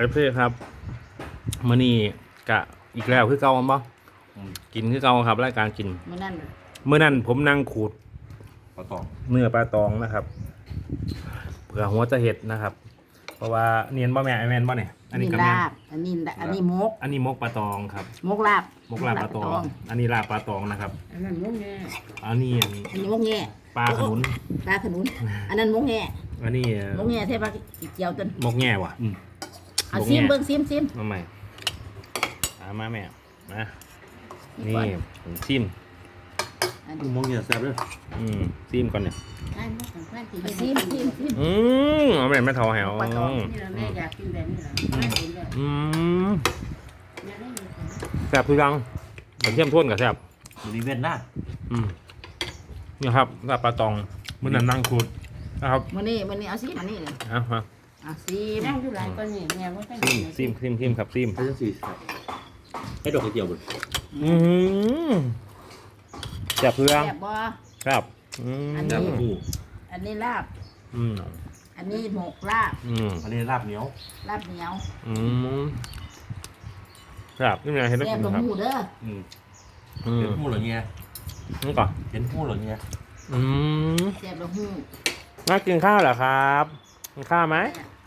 ไปเพื่อครับมื้อนี้กะอีกแล้วคือเก่าบ่อืมกินคือเก่าครับรายการกินมื่อนั้นเมื่อนั้นผมนั่งขูดปลาตองเนื้อปลาตองนะครับเผื่อหัวจะเห็ดนะครับ เพราะว่าเนียนบ่แม่ไอแมนบ่เนี่ยอันนี้นี่ก็แม่นลาบอันนี้อันนี้มก อันนี้มกปลาตองครับ มกลาบมกลาบปลาตอง อันนี้ลาบปลาตองนะครับ อันนั้นมกแง่อันนี้อันอันนี้มกแง่ปลาขนุนปลาขนุน อันนั้นมกแง่อันนี้มกแง่ใช่ปะอีเจียวจนมกแง่ว่ะ เอามกแง่ซิมเบิ้งซิมซิมมาใหม่เอามาแม่มานี่ผมซิมอันนี้มองเงี้ยแซ่บเลยอืมซิมก่อนเนี่ยอันนี้ของแฟนที่ซิมซิมซิมอืมเอาแม่ไม่เท่าแหวปลาตองนี่เราแม่อยากกินแบบนี้เหรอแม่กินแบบอืมอยากได้ยินแซ่บคือยังผมเทียมท่วนกับแซ่บบริเวณหน้าอืมนี่ครับลาบปลาตองมื่อนั้นนั่งขูดนะครับมื้อนี้มื้อนี้เอาซิมอันนี้เลยเอามาเอาซิมนั่งอยู่หลายคนนี่แม่ว่าต้องซิมซิมซิมซิมครับซิมให้ทั้งสี่ครับให้ดอกกระเจียวบนอืมแซ่บคือยังแซ่บบ่ครับอืมอันแซ่บหมูอันนี้ลาบ อืมอันนี้หมกลาบ อืมอันนี้ลาบเหนียวลาบเหนียวอืมครับนี่ไงเห็นไหมแซ่บกินกับครับหมูเด้ออืมอืเห็มนหูเหรอเงี้ยนี่ก่อนเห็นหูเหรอเงี้ยอืมแซ่บกับหมูน่ากินข้าวเหรอครับกินข้าวไหมอืม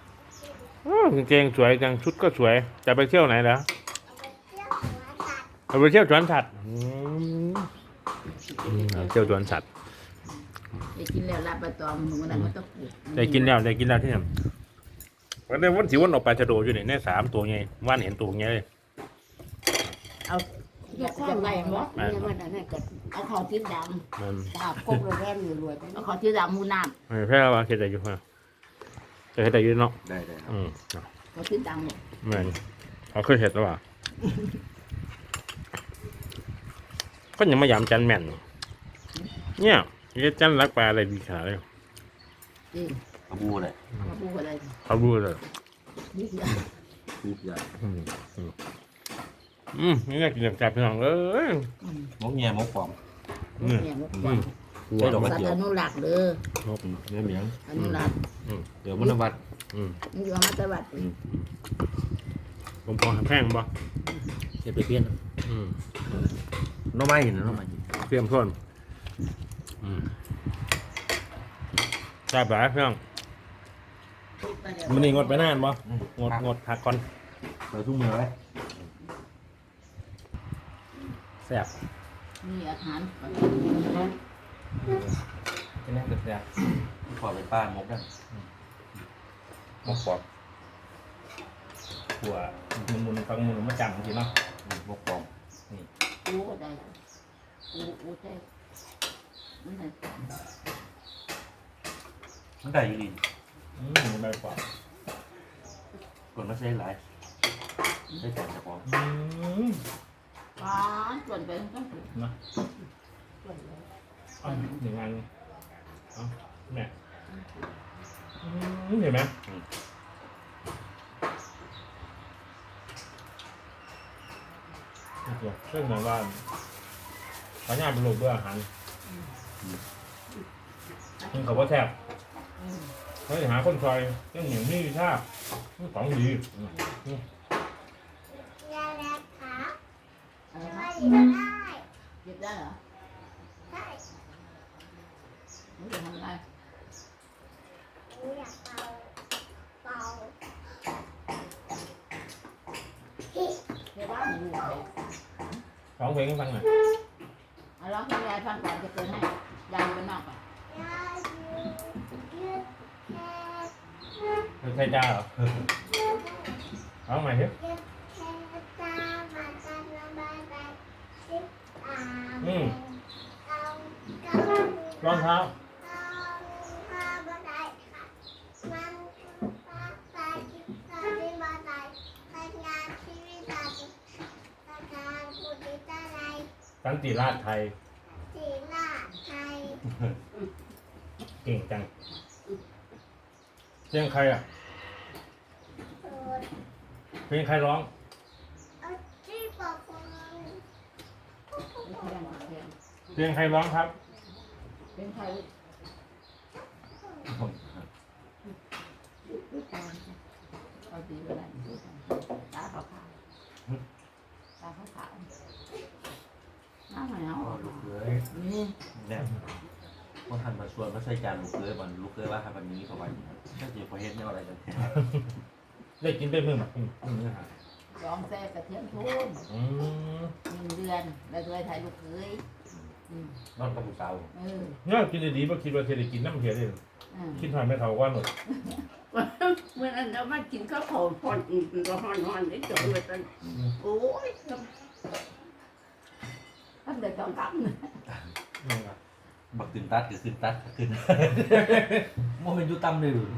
กางเกงสวยจังชุดก็สวย จะไปเที่ยวไหนเหรอไปเที่ยวสวนสัตว์อืมอืมเอาเที่ยวสวนสัตว์ได้กินแล้วลาบปลาตองมื้อนั้นมันต้องปลูกได้กินแล้วได้กินแล้วที่นี่วันนี้วันสิวันออกไปจะโดอยู่นี่ในสามตัวไงว่านเห็นตัวไงเลยเอาอยากจะไล่บ่แม่ว่าแต่นั่นก็เอาข้าวทิพดมันตาบกบเราแรมอยู่รวยไปำเอาข้าวทิพดำหมูน้ไม่แพ้ว่าเฮ็ดได้อยู่ฮะ จะเฮ็ดได้อยู่เนาะได้ได้ครับอืมำข้าวทิพดำเนี่ยแม่นเขาเคยเฮ็ดแล้วว่ะก็ยังมายามจันแม่นเนี่ยเฮ็ดจันรักปลาอะไรดีขนาดเลยจริงกระบูเลยมาพูดอะไรเขารู้เลยนี่คือคูบใหญ่อืมอืมอืมนี่น่ากินแบบจับพี่น้องเอ้ยมกเงี้ยมกฟอมอืมเนี่ยมกอืกวา มใช่ดอกกระสัตเจียวว์อนุรักษ์เด้ออืมเนื้อเหมียงอนุรักษ์เดี๋ยวมันวัดอืมมันอยู่มาตวัดผมพอแพงบ่เก็บไปเพี้ยนอืมน้องไม้เห็นนะน้องไม้เตรียมส่วนอืมจับหลายพี่น้องมันนี่งดไปนานบ่งดงดพักก่อนเปิดทุ่งมือไว้แซ่บมีอาหาร กินแน่แซ่บขอไปป้ามกได้มกปอบหัวมุนมุนฟังมุนมาจังจริงเนาะอืมมกฟอมกูก็ได้กูกูได้มันได้มันได้อยู่ดีอืมใบปอบกดมาใช้หลายใช้แต่เฉพาะอืมป้าส่วนไปต้องนะเอาหนึ่งอันเอาแม่อืมเห็นไหมโอเคเรื่องเหมือนว่าขออนุญาตเป็นลูกด้วยอาหารมึงเขาว่าแทบเฮ้ยหาคนซอยเรื่องอย่างนี้ชาของดีอืมยาแล้วครับอะไรไม่นะได้เก็บได้เหรอได้มึงจะทำอะไรหนูอยากเป่าเป่าเดี๋ยวบ้านอยู่ไหนร้องเพลงให้ฟังหน่อยเอาร้องให้ยายฟังก่อนจะเปิดให้ยายอยู่บ้านนอกก่อนยาอยู่ยืดแค่ไม่ใช่จ้าเหรอร้องให ม่สิยืดแค่ตามาตาลำบายไปสิบอาอืมเอาเก้าร องเท้า เอาผ้าบันไดค่ะมันคือฟ้าตายคิดตายที่บันไดใครงานชีวิตตายตาการผู้ดีตาไร สันติราชไทย สีลาไทยเก่งจังเพลงใครอะโสดเพลงใครร้อง เอาที่ปอกคนเป็นใครบ้างเพียงเพลงใครร้องครับ เป็นใครอเอาดีเวลาดูตาขาวๆตาขาวๆ น้ำเหนียวอ๋อลูกเอ้ยนี่เนี่ยคนทันมาชวนมาใส่จานลูกเอ้ยมันลูกเอ้ยว่าทำแบบนี้เขาไว้ถ้าเจี๋ยวพอเฮ็ดเนี่ยอะไรกันได้กินได้เพิ่มอะอืมอืมอาหารลองแซ่กระเทียมทุ่มอืมหนึ่งเดือน แล้วด้วยไทยลูกเคยอืมนอนกับผู้สาวเออเนี่ยกินดีๆเพราะคิดว่าจะได้กินน้ำเพียเลยอืมคิดหอยไม่เท่าก้อนหมดเมื่อนั้นเรามากินข้าวโพดพอนอีกก็ฮอนฮอนได้จบเลยตอนโอ้ย ท่านเด็กต้องกำนี่ครับบักขึ้นตัดก็ขึ้นตัดก็ขึ้นโมเป็นอยุตั้มเลยหรือ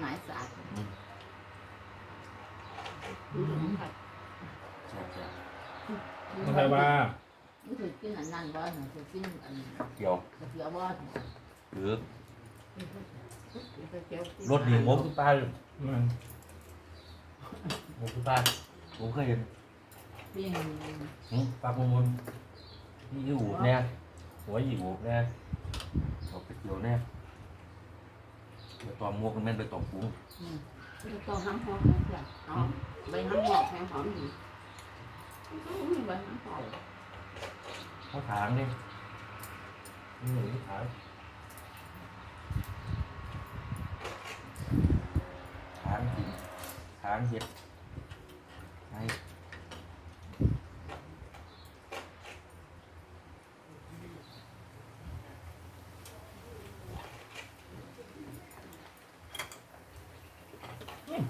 หมายสาดใช่ใช่ไม่ใช่ว่านี่คือกินอันนั้นบ่หนูคือกินอันเกี่ยวกระเทียมบ่หรือเจียวรถหนีงบขึ้นตาอยู่ มันงบขึ้นตาผมเคยเห็นปิ้งหึปลากระมวลนี่คือหูเนี่ยหัวหยีหูเนี่ยเอาไปเกี่ยวเนี่ยเดี๋ยวตอมมวกกันแม่นไปตอมปุ้งตัวห้ำหอมนะจ๊ะหอมใบห้ำหอมแห้งหอมดีมีใบห้ำหอม เขาถางเนี่ยนี่หนูที่ขายถางกิน ถางเห็ดไอ้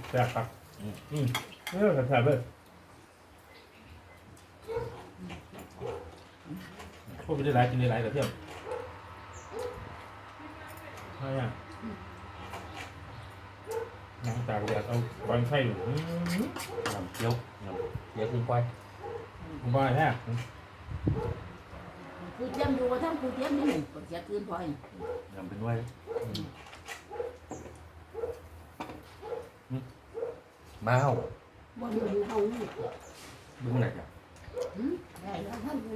แซ่บครับอืมอืมเออแซ่บๆเลยพวกไปได้หลายกินได้หลายกระเทียมใช่ยังน้ำ ตาลแดดเอาวางไข่อยู่อืมน้ำเกี๊ยวน้ำเกี๊ยวขึ้นควายผมว่าแท้คือเทียมดูว่าทั้งคือเทียมนี่กระเทียมอื่นพอยน้ำเป็นไว้มาเฮ้าบนมันเฮาบึ้งไหนจ้ะได้แล้วท่านให้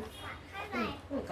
ไหน